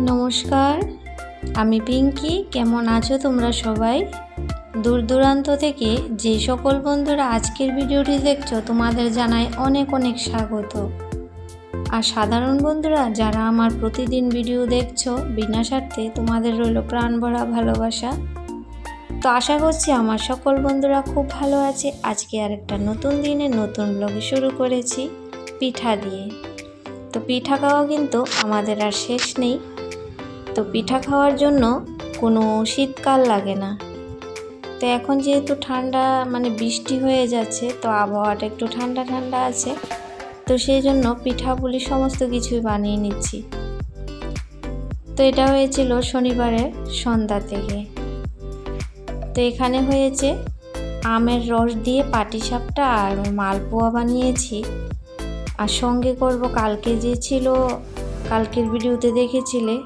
নমস্কার, আমি পিঙ্কি। কেমন আছো তোমরা সবাই? দূর দূরান্ত থেকে যে সকল বন্ধুরা আজকের ভিডিওটি দেখছ, তোমাদের জানাই অনেক অনেক স্বাগত। আর সাধারণ বন্ধুরা, যারা আমার প্রতিদিন ভিডিও দেখছ, বিনা স্বার্থে তোমাদের রইল প্রাণ ভরা ভালোবাসা। তো আশা করছি আমার সকল বন্ধুরা খুব ভালো আছে। আজকে আর একটা নতুন দিনে নতুন ব্লগে শুরু করেছি, পিঠা দিয়ে। তো পিঠা খাওয়া কিন্তু আমাদের আর শেষ নেই। তো পিঠা খাওয়ার জন্য কোনো শীতকাল লাগে না। তো এখন যেহেতু ঠান্ডা মানে বৃষ্টি হয়ে যাচ্ছে, তো আবহাওয়াটা একটু ঠান্ডা ঠান্ডা আছে। তো সেই জন্য পিঠাপুলি সমস্ত কিছুই বানিয়ে নিচ্ছি। তো এটা হয়েছিল শনিবারের সন্ধ্যা থেকে। তো এখানে হয়েছে আমের রস দিয়ে পাটিসাপটা আর মালপোয়া বানিয়েছি। আর সঙ্গে করব কালকে যে ছিল, কালকের ভিডিওতে দেখেছিলে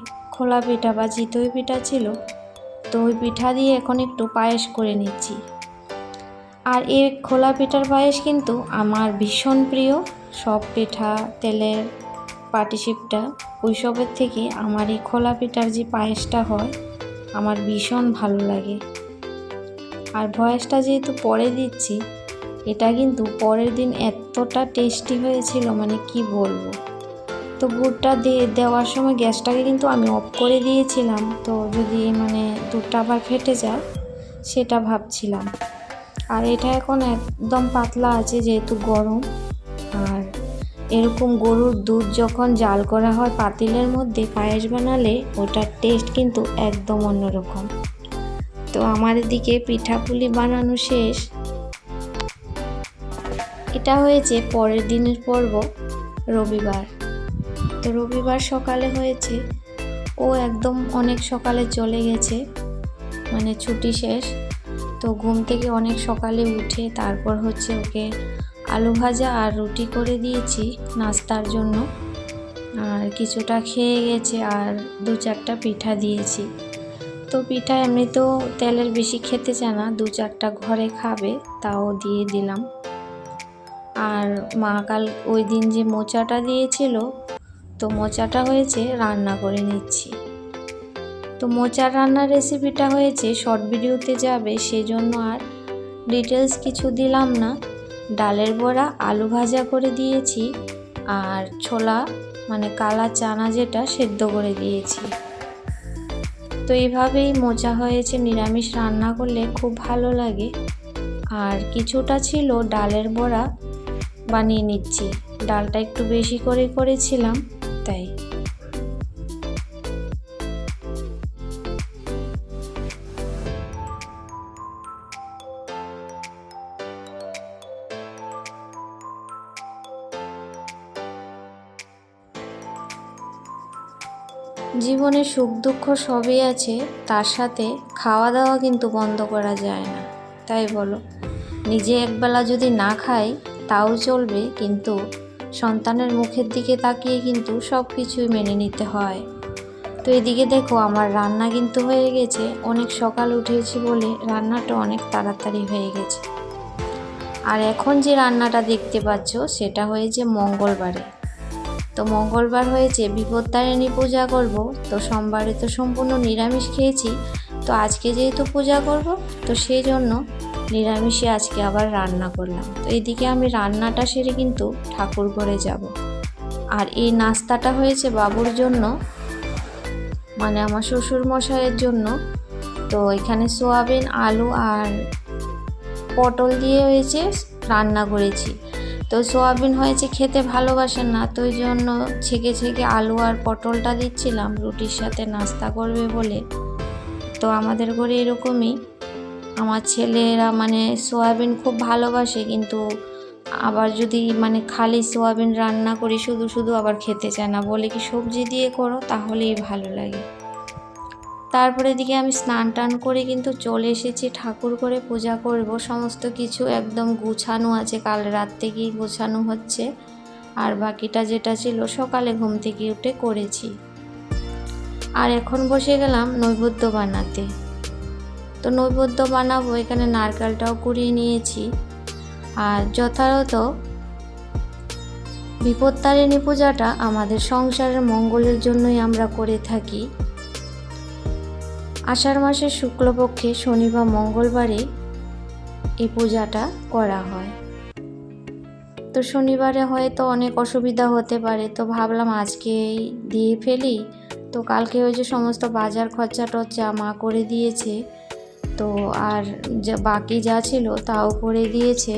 খোলা পিঠা বা চিতই পিঠা ছিল, তো ওই পিঠা দিয়ে এখন একটু পায়েস করে নিচ্ছি। আর এই খোলা পিঠার পায়েস কিন্তু আমার ভীষণ প্রিয়। সব পিঠা, তেলের পাটিসিপটা, ওইসবের থেকে আমার এই খোলা পিঠার যে পায়েসটা হয়, আমার ভীষণ ভালো লাগে। আর ভয়েসটা যেহেতু পরে দিচ্ছি, এটা কিন্তু পরের দিন এতটা টেস্টি হয়েছিল মানে কি বলব? তো গুড়টা দিয়ে দেওয়ার সময় গ্যাসটাকে কিন্তু আমি অফ করে দিয়েছিলাম। তো যদি মানে দুধটা আবার ফেটে যায়, সেটা ভাবছিলাম। আর এটা এখন একদম পাতলা আছে যেহেতু গরম। আর এরকম গরুর দুধ যখন জাল করা হয় পাতিলের মধ্যে, পায়েস বানালে ওটার টেস্ট কিন্তু একদম অন্যরকম। তো আমার এদিকে পিঠাপুলি বানানো শেষ। এটা হয়েছে পরের দিনের পর্ব, রবিবার। তো রবিবার সকালে হয়েছে। ও একদম অনেক সকালে চলে গেছে। মানে ছুটি শেষ। তো ঘুম থেকে অনেক সকালে উঠে তারপর হচ্ছে ওকে আলু ভাজা আর রুটি করে দিয়েছি নাস্তার জন্য। আর কিছুটা খেয়ে গেছে আর দু চারটা পিঠা দিয়েছি। তো পিঠা এমনিতেও তেলের বেশি খেতে চায় না, দু চারটা ঘরে খাবে, তাও দিয়ে দিলাম। আর মা কাল ওই দিন যে মোচাটা দিয়েছিল তো মোচাটা হয়েছে রান্না করে নিচ্ছি। তো মোচার রান্নার রেসিপিটা হয়েছে শর্ট ভিডিওতে যাবে, সেজন্য আর ডিটেলস কিছু দিলাম না। ডালের বড়া, আলু ভাজা করে দিয়েছি, আর ছোলা মানে কালা চানা যেটা, সেদ্ধ করে দিয়েছি। তো এইভাবেই মোচা হয়েছে, নিরামিষ রান্না করলে খুব ভালো লাগে। আর কিছুটা ছিল ডালের বড়া বানিয়ে নিচ্ছি। ডালটা একটু বেশি করে করেছিলাম। তাই। জীবনে সুখ দুঃখ সবই আছে, তার সাথে খাওয়া দাওয়া কিন্তু বন্ধ করা যায় না। তাই বলো, নিজে একবেলা যদি না খাই, তাও চলবে, কিন্তু সন্তানের মুখের দিকে তাকিয়ে কিন্তু সব কিছুই মেনে নিতে হয়। তো এদিকে দেখো, আমার রান্না কিন্তু হয়ে গেছে। অনেক সকাল উঠেছি বলে রান্নাটা অনেক তাড়াতাড়ি হয়ে গেছে। আর এখন যে রান্নাটা দেখতে পাচ্ছ, সেটা হয়েছে মঙ্গলবারে। তো মঙ্গলবার হয়েছে, বিপত্তারিণী পূজা করব। তো সোমবারে তো সম্পূর্ণ নিরামিষ খেয়েছি। তো আজকে যেহেতু পূজা করব, তো সেই জন্য নিরামিষে আজকে আবার রান্না করলাম। তো এদিকে আমি রান্নাটা সেরে কিন্তু ঠাকুর ঘরে যাব। আর এই নাস্তাটা হয়েছে বাবুর জন্য মানে আমার শ্বশুর মশাইয়ের জন্য। তো এখানে সোয়াবিন, আলু আর পটল দিয়ে হয়েছে রান্না করেছি। তো সোয়াবিন হয়েছে খেতে ভালোবাসেন না, তো ওই জন্য ছেঁকে ছেঁকে আলু আর পটলটা দিচ্ছিলাম, রুটির সাথে নাস্তা করবে বলে। তো আমাদের ঘরে এরকমই আমার ছেলেরা মানে সোয়াবিন খুব ভালোবাসে, কিন্তু আবার যদি মানে খালি সোয়াবিন রান্না করি, শুধু শুধু আবার খেতে চায় না। বলে কি সবজি দিয়ে করো, তাহলেই ভালো লাগে। তারপরে দিকে আমি স্নান টান করে কিন্তু চলে এসেছি, ঠাকুর করে পূজা করব। সমস্ত কিছু একদম গুছানো আছে, কাল রাত থেকেই গোছানো হচ্ছে। আর বাকিটা যেটা ছিল, সকালে ঘুম থেকে উঠে করেছি। আর এখন বসে গেলাম নৈবেদ্য বানাতে। তো নৈবেদ্য বানাবো, এখানে নারকেলটাও কুড়িয়ে নিয়েছি। আর যথাযথ বিপত্তারিণী পূজাটা আমাদের সংসারের মঙ্গলের জন্যই আমরা করে থাকি। আষাঢ় মাসের শুক্লপক্ষে শনি বা মঙ্গলবারে এই পূজাটা করা হয়। তো শনিবারে হয়তো অনেক অসুবিধা হতে পারে, তো ভাবলাম আজকেই দিয়ে ফেলি। তো কালকে ওই যে সমস্ত বাজার খরচা টরচা মা করে দিয়েছে তো আর যা বাকি যা ছিল তাও করে দিয়েছে।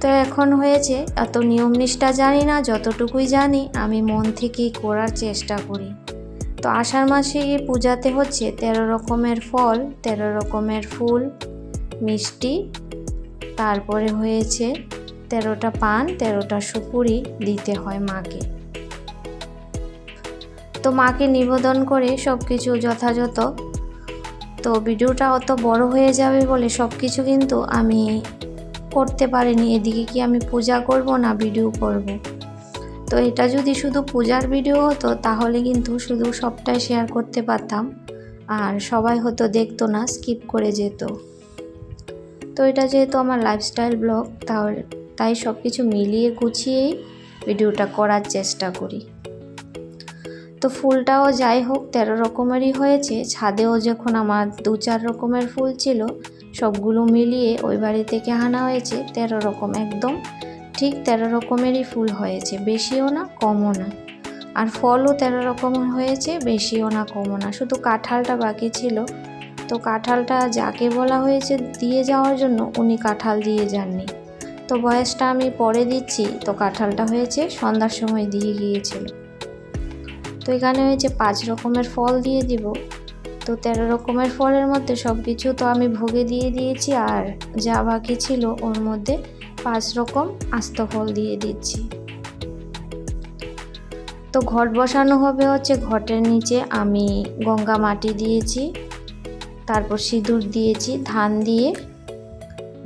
তো এখন হয়েছে, এত নিয়ম নিষ্ঠা জানি না, যতটুকুই জানি আমি মন থেকেই করার চেষ্টা করি। তো আষাঢ় মাসে এই পূজাতে হচ্ছে তেরো রকমের ফল, তেরো রকমের ফুল, মিষ্টি, তারপরে হয়েছে তেরোটা পান, তেরোটা সুপুরি দিতে হয় মাকে। তো মাকে নিবেদন করে সব কিছু যথাযথ তো ভিডিওটা অত বড় হয়ে যাবে বলে সব কিছু কিন্তু আমি করতে পারিনি। এদিকে কি আমি পূজা করব না ভিডিও করব। তো এটা যদি শুধু পূজার ভিডিও হতো, তাহলে কিন্তু শুধু সবটাই শেয়ার করতে পারতাম। আর সবাই হতো দেখতো না স্কিপ করে যেত। তো এটা যেহেতু আমার লাইফস্টাইল ব্লগ তাহলে তাই সব কিছু মিলিয়ে গুছিয়েই ভিডিওটা করার চেষ্টা করি। তো ফুলটাও যাই হোক, তেরো রকমেরই হয়েছে। ছাদেও যখন আমার দু চার রকমের ফুল ছিল, সবগুলো মিলিয়ে ওই বাড়ি থেকে আনা হয়েছে তেরো রকম একদম। ঠিক তেরো রকমেরই ফুল হয়েছে, বেশিও না, কমও না। আর ফলও তেরো রকম হয়েছে, বেশিও না, কমও না। শুধু কাঁঠালটা বাকি ছিল। তো কাঁঠালটা যাকে বলা হয়েছে দিয়ে যাওয়ার জন্য উনি কাঁঠাল দিয়ে যাননি। তো বয়সটা আমি পরে দিচ্ছি, তো কাঁঠালটা হয়েছে, সন্ধ্যার সময় দিয়ে গিয়েছিল। তো এখানে হয়েছে পাঁচ রকমের ফল দিয়ে দিব। তো তেরো রকমের ফলের মধ্যে সব কিছু তো আমি ভোগে দিয়ে দিয়েছি আর যা বাকি ছিল ওর মধ্যে পাঁচ রকম আস্ত ফল দিয়ে দিচ্ছি। তো ঘট বসানো হবে হচ্ছে ঘটের নিচে আমি গঙ্গা মাটি দিয়েছি, তারপর সিঁদুর দিয়েছি, ধান দিয়ে,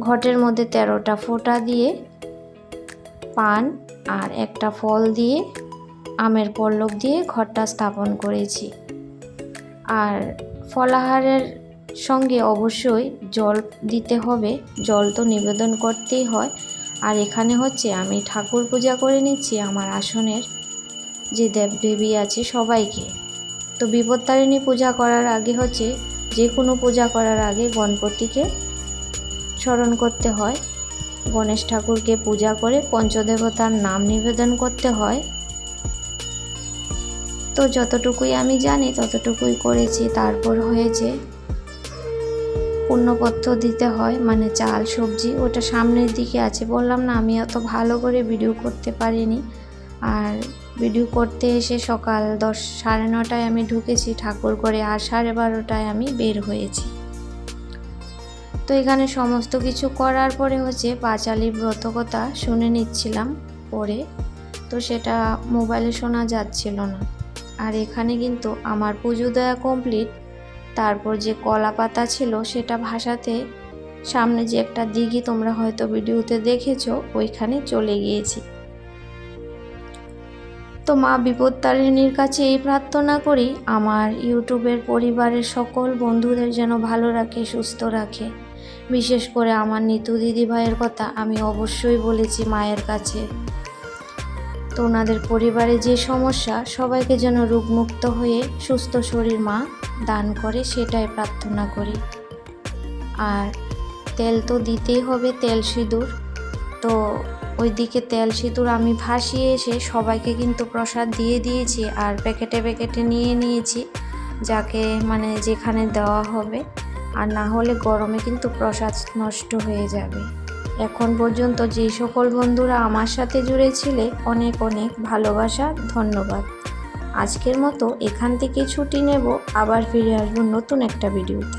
ঘটের মধ্যে তেরোটা ফোঁটা দিয়ে, পান আর একটা ফল দিয়ে আমের পল্লব দিয়ে ঘরটা স্থাপন করেছি। আর ফলাহারের সঙ্গে অবশ্যই জল দিতে হবে, জল তো নিবেদন করতেই হয়। আর এখানে হচ্ছে আমি ঠাকুর পূজা করে নিচ্ছি আমার আসনের, যে দেব দেবী আছে সবাইকে। তো বিপত্তারিণী পূজা করার আগে হচ্ছে যে কোনো পূজা করার আগে গণপতিকে স্মরণ করতে হয়। গণেশ ঠাকুরকে পূজা করে পঞ্চদেবতার নাম নিবেদন করতে হয়। তো যতটুকুই আমি জানি, ততটুকুই করেছি। তারপর হয়েছে পূর্ণপত্র দিতে হয় মানে চাল, সবজি, ওটা সামনের দিকে আছে। বললাম না, আমি অত ভালো করে ভিডিও করতে পারিনি। আর ভিডিও করতে এসে সকাল দশ, সাড়ে নটায় আমি ঢুকেছি, ঠাকুর করে আর সাড়ে বারোটায় আমি বের হয়েছি। তো এখানে সমস্ত কিছু করার পরে হচ্ছে পাঁচালি ব্রতকথা শুনে নিচ্ছিলাম পরে। তো সেটা মোবাইলে শোনা যাচ্ছিল না। আর এখানে কিন্তু আমার পুজো দেওয়া কমপ্লিট তারপর যে কলা পাতা ছিল সেটা ভাসাতে সামনে যে একটা দিঘি তোমরা হয়তো ভিডিওতে দেখেছ, ওইখানে চলে গিয়েছি। তো মা বিপত্তারিণীর কাছে এই প্রার্থনা করি, আমার ইউটিউবের পরিবারের সকল বন্ধুদের যেন ভালো রাখে, সুস্থ রাখে। বিশেষ করে আমার নিতু দিদি ভাইয়ের কথা আমি অবশ্যই বলেছি মায়ের কাছে। তো ওনাদের পরিবারে যে সমস্যা, সবাইকে যেন রোগমুক্ত হয়ে সুস্থ শরীর মা দান করে, সেটাই প্রার্থনা করি। আর তেল তো দিতেই হবে, তেল সিঁদুর। তো ওইদিকে তেল সিঁদুর আমি ভাসিয়ে এসে সবাইকে কিন্তু প্রসাদ দিয়ে দিয়েছি আর প্যাকেটে প্যাকেটে নিয়ে নিয়েছি, যাকে মানে যেখানে দেওয়া হবে। আর না হলে গরমে কিন্তু প্রসাদ নষ্ট হয়ে যাবে। এখন পর্যন্ত যে সকল বন্ধুরা আমার সাথে জুড়েছিলে, অনেক অনেক ভালোবাসা, ধন্যবাদ। আজকের মতো এখান থেকে ছুটি নেব, আবার ফিরে আসব নতুন একটা ভিডিওতে।